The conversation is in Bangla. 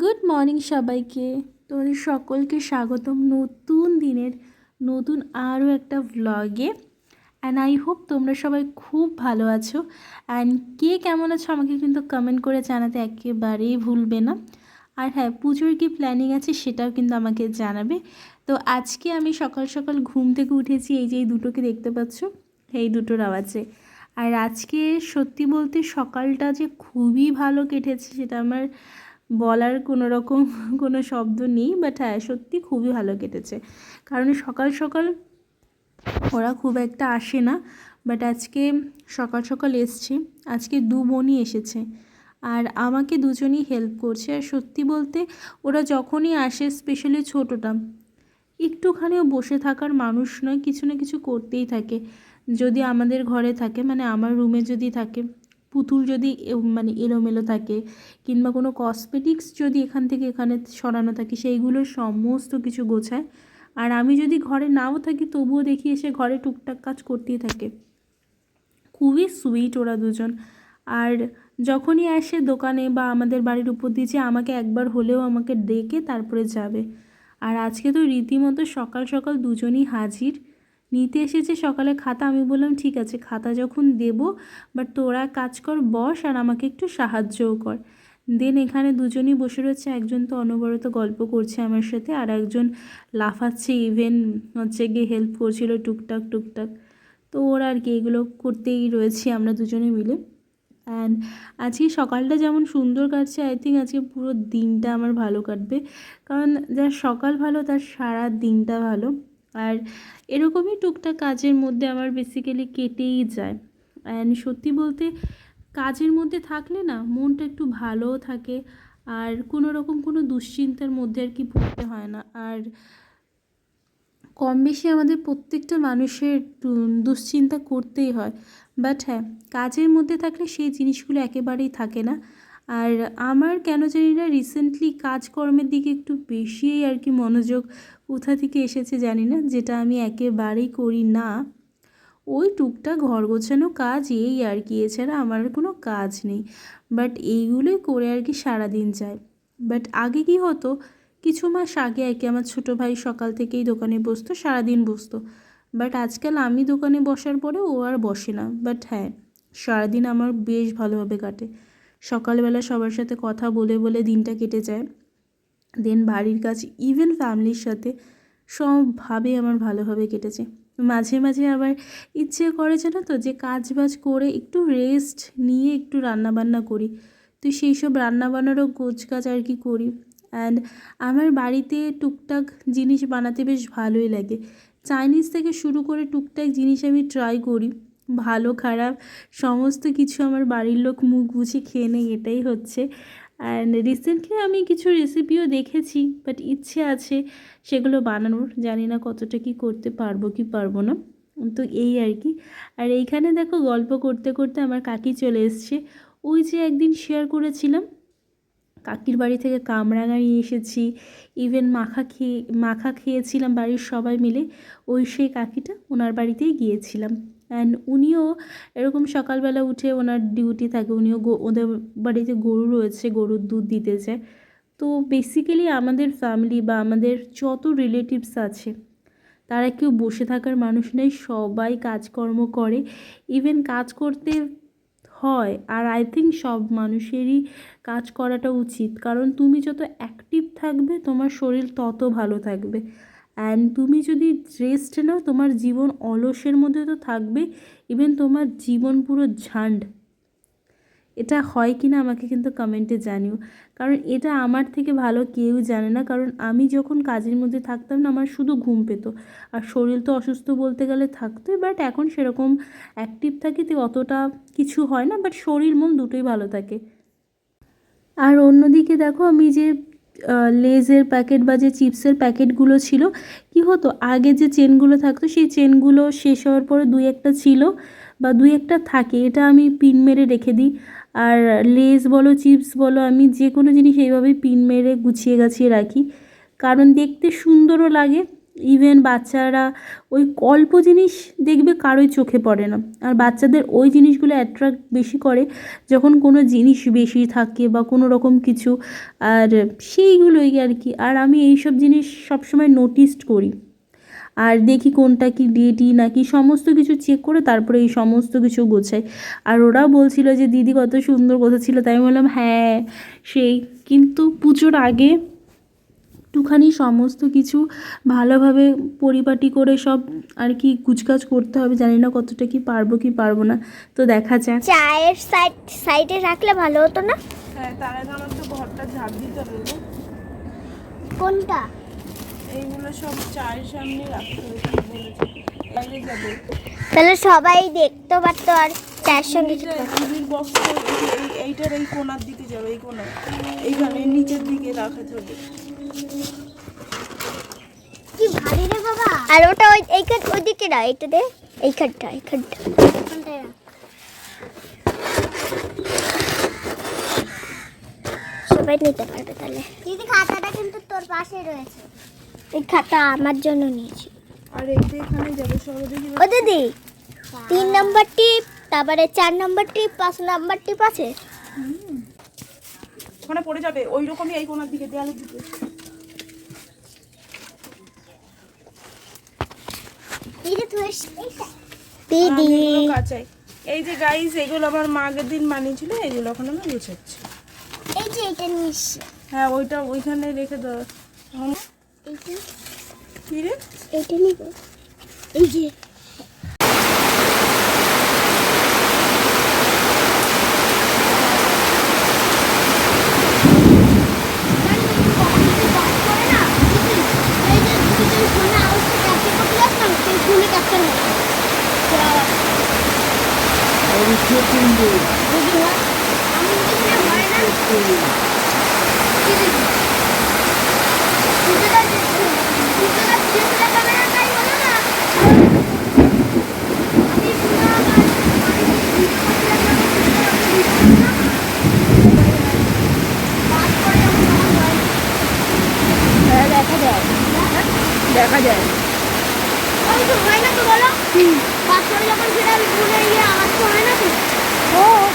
গুড মর্নিং সবাইকে। তোমাদের সকলকে স্বাগতম নতুন দিনের, নতুন আরও একটা ভ্লগে অ্যান্ড আই হোপ তোমরা সবাই খুব ভালো আছো। অ্যান্ড কে কেমন আছো আমাকে কিন্তু কমেন্ট করে জানাতে একেবারেই ভুলবে না। আর হ্যাঁ পুজোর কি প্ল্যানিং আছে সেটাও কিন্তু আমাকে জানাবে। তো আজকে আমি সকাল সকাল ঘুম থেকে উঠেছি, এই যে এই দুটোকে দেখতে পাচ্ছ, এই দুটোর আওয়াজে। আর আজকে সত্যি বলতে সকালটা যে খুবই ভালো কেটেছে সেটা আমার বলার কোনো রকম কোনো শব্দ নেই বাট হ্যাঁ সত্যি খুবই ভালো কেটেছে। কারণ সকাল সকাল ওরা খুব একটা আসে না বাট আজকে সকাল সকাল এসছে। আজকে দু বোনই এসেছে, আর আমাকে দুজনই হেল্প করছে। আর সত্যি বলতে ওরা যখনই আসে স্পেশালি ছোটোটা, একটুখানিও বসে থাকার মানুষ নয়, কিছু না কিছু করতেই থাকে। যদি আমাদের ঘরে থাকে মানে আমার রুমে যদি থাকে পুতুল যদি মানে এলোমেলো থাকে কিংবা কোনো কসমেটিক্স যদি এখান থেকে এখানে সরানো থাকে, সেইগুলো সমস্ত কিছু গোছায়। আর আমি যদি ঘরে নাও থাকি, তবুও দেখি এসে ঘরে টুকটাক কাজ করতেই থাকে। খুবই সুইট ওরা দুজন। আর যখনই আসে দোকানে বা আমাদের বাড়ির উপর দিয়ে যে আমাকে একবার হলেও আমাকে ডেকে তারপরে যাবে। আর আজকে তো রীতিমতো সকাল সকাল দুজনই হাজির। নিতে এসেছে সকালে খাতা, আমি বললাম, ঠিক আছে, খাতা যখন দেব বাট তোরা কাজ কর, বস আর আমাকে একটু সাহায্যও কর। দেন এখানে দুজনই বসে রয়েছে, একজন তো অনবরত গল্প করছে আমার সাথে, আর একজন লাফাচ্ছে ইভেন হচ্ছে গিয়ে হেল্প করছিল টুকটাক টুকটাক। তো ওরা আর কি এগুলো করতেই রয়েছি, আমরা দুজনে মিলে। অ্যান্ড আজকে সকালটা যেমন সুন্দর কাটছে আই থিঙ্ক আজকে পুরো দিনটা আমার ভালো কাটবে। কারণ যার সকাল ভালো, তার সারা দিনটা ভালো। আর এরকমই টুকটাক কাজের মধ্যে আমার বেসিক্যালি কেটেই যায়। অ্যান্ড সত্যি বলতে কাজের মধ্যে থাকলে না, মনটা একটু ভালোও থাকে আর কোনো রকম কোনো দুশ্চিন্তার মধ্যে আর কি পড়তে হয় না। আর কম বেশি আমাদের প্রত্যেকটা মানুষের দুশ্চিন্তা করতেই হয়। বাট হ্যাঁ কাজের মধ্যে থাকলে সেই জিনিসগুলো একেবারেই থাকে না। আর আমার কেন জানি না রিসেন্টলি কাজকর্মের দিকে একটু বেশিই আর কি মনোযোগ কোথা থেকে এসেছে জানি না, যেটা আমি একেবারেই করি না। ওই টুকটাক ঘর গোছানো কাজ এই আর কি, এছাড়া আমার কোনো কাজ নেই। বাট এইগুলোই করে আর কি সারাদিন যায়। বাট আগে কি হতো, কিছু মাস আগে আর কি আমার ছোটো ভাই সকাল থেকেই দোকানে বসতো, সারাদিন বসতো। বাট আজকাল আমি দোকানে বসার পরে ও আর বসে না। বাট হ্যাঁ সারাদিন আমার বেশ ভালোভাবে কাটে। সকালবেলা সবার সাথে কথা বলে বলে দিনটা কেটে যায়। দেন বাড়ির কাজ ইভেন ফ্যামিলির সাথে সবভাবে আমার ভালোভাবে কেটেছে। মাঝে মাঝে আবার ইচ্ছে করে না তো যে কাজ বাজ করে একটু রেস্ট নিয়ে একটু রান্নাবান্না করি। তো সেই সব রান্নাবান্নারও গোছ কাজ আর কি করি। অ্যান্ড আমার বাড়িতে টুকটাক জিনিস বানাতে বেশ ভালোই লাগে। চাইনিজ থেকে শুরু করে টুকটাক জিনিস আমি ট্রাই করি। ভালো, খারাপ, সমস্ত কিছু আমার বাড়ির লোক মুখ বুঝে খেয়ে নেয়, এটাই হচ্ছে। অ্যান্ড রিসেন্টলি আমি কিছু রেসিপিও দেখেছি বাট ইচ্ছে আছে সেগুলো বানানোর। জানি না কতটা কি করতে পারব, কি পারব না। তো এই আর কি। আর এইখানে দেখো গল্প করতে করতে আমার কাকি চলে এসছে। ওই যে একদিন শেয়ার করেছিলাম, কাকির বাড়ি থেকে কামরাঙা নিয়ে এসেছি। ইভেন মাখা খেয়ে, মাখা খেয়েছিলাম বাড়ির সবাই মিলে। ওই সেই কাকিটা ওনার বাড়িতেই গিয়েছিলাম। অ্যান্ড উনিও এরকম সকালবেলা উঠে ওনার ডিউটি থাকে। উনিও ওদের বাড়িতে গরু রয়েছে, গরুর দুধ দিতে যায় তো বেসিক্যালি আমাদের ফ্যামিলি বা আমাদের যত রিলেটিভস আছে, তারা কেউ বসে থাকার মানুষ নেই, সবাই কাজকর্ম করে। ইভেন কাজ করতে হয়, আর আই থিঙ্ক সব মানুষেরই কাজ করাটা উচিত। কারণ তুমি যত অ্যাক্টিভ থাকবে, তোমার শরীর তত ভালো থাকবে। অ্যান্ড তুমি যদি রেস্ট নাও, তোমার জীবন অলসের মধ্যে তো থাকবে ইভেন তোমার জীবন পুরো ঝান্ড। এটা হয় কি না আমাকে কিন্তু কমেন্টে জানিও। কারণ এটা আমার থেকে ভালো কেউ জানে না, কারণ আমি যখন কাজের মধ্যে থাকতাম না, আমার শুধু ঘুম পেত। আর শরীর তো অসুস্থ বলতে গেলে থাকতোই বাট এখন সেরকম অ্যাক্টিভ থাকি তো অতটা কিছু হয় না বাট শরীর, মন দুটোই ভালো থাকে। আর অন্যদিকে দেখো, আমি যে লেজের প্যাকেট বা যে চিপসের প্যাকেটগুলো ছিল, কি হতো? আগে যে চেনগুলো থাকতো, সেই চেনগুলো শেষ হওয়ার পরে দুই একটা ছিল বা দুই একটা থাকে, এটা আমি পিন মেরে রেখে দিই। আর লেজ বলো, চিপস বলো, আমি যে কোনো জিনিস এইভাবেই পিন মেরে গুছিয়ে গাছিয়ে রাখি। কারণ দেখতে সুন্দরও লাগে ইভেন বাচ্চারা ওই অল্প জিনিস দেখবে কারোই চোখে পড়ে না। আর বাচ্চাদের ওই জিনিসগুলো অ্যাট্রাক্ট বেশি করে যখন কোনো জিনিস বেশি থাকে বা কোনো রকম কিছু, আর সেইগুলোই আর কি। আর আমি এইসব জিনিস সবসময় নোটিসড করি। আর দেখি কোনটা কি ডেটি নাকি সমস্ত কিছু চেক করে তারপরে এই সমস্ত কিছু গোছাই। আর ওরাও বলছিল যে, দিদি কত সুন্দর কথা ছিল তাই বললাম হ্যাঁ সেই। কিন্তু পুজোর আগে একটুখানি সমস্ত কিছু ভালোভাবে পরিপাটি করে সব আর কি কুচকাচ করতে হবে। জানি না কতটা কি পারব কি পারব না। তো দেখা যাক। চায়ের সাইড সাইডে রাখলে ভালো হতো না? হ্যাঁ তার আগে আমার তো ঘরটা ঝাড় দিতে হবে কোনটা? এইগুলো সব চায়ের সামনে রাখতে হবে বাইরে যাবে। তাহলে সবাই দেখতে পারতো আর চায়ের সঙ্গে টিভির এইটার এই কোনার দিকে যাবে এই কোনায়। এইখানে নিচের দিকে রাখা হবে। কি ভারী রে বাবা। আর ওটা ওই এইখান ওইদিকে না এটা দে। এইখানটা এইখানটা সবাই নিতে পারবে তাহলে। দিদি খাতাটা কিন্তু তোর পাশে রয়েছে। এই খাতা আমার জন্য নিয়েছি। আর এইটা এখানে যাবে সবাই ও দিদি তিন নাম্বার টিপ তারপরে চার নম্বর টিপ পাঁচ নাম্বার টিপ আছে? ওখানে পড়ে যাবে ওই রকমই এই কোনার দিকে দেয়ালের দিকে দিদি তুই আমি দিদি এগুলো কাচাই। এই যে গাইস এগুলো আমার মা আগের দিন বানিয়েছিল এগুলো এখন আমি গুছাচ্ছি। এই যে এটা নিচ্ছি হ্যাঁ ওইটা ওইখানে রেখে দাও। এখন এইটা। কি রে? এইটা নিব। এই যে দেখা যায়। ওই তো হয় না তো বলো পাঁচশো যখন সেটা ঘুরে গিয়ে আমার তো হয় না তো দেখো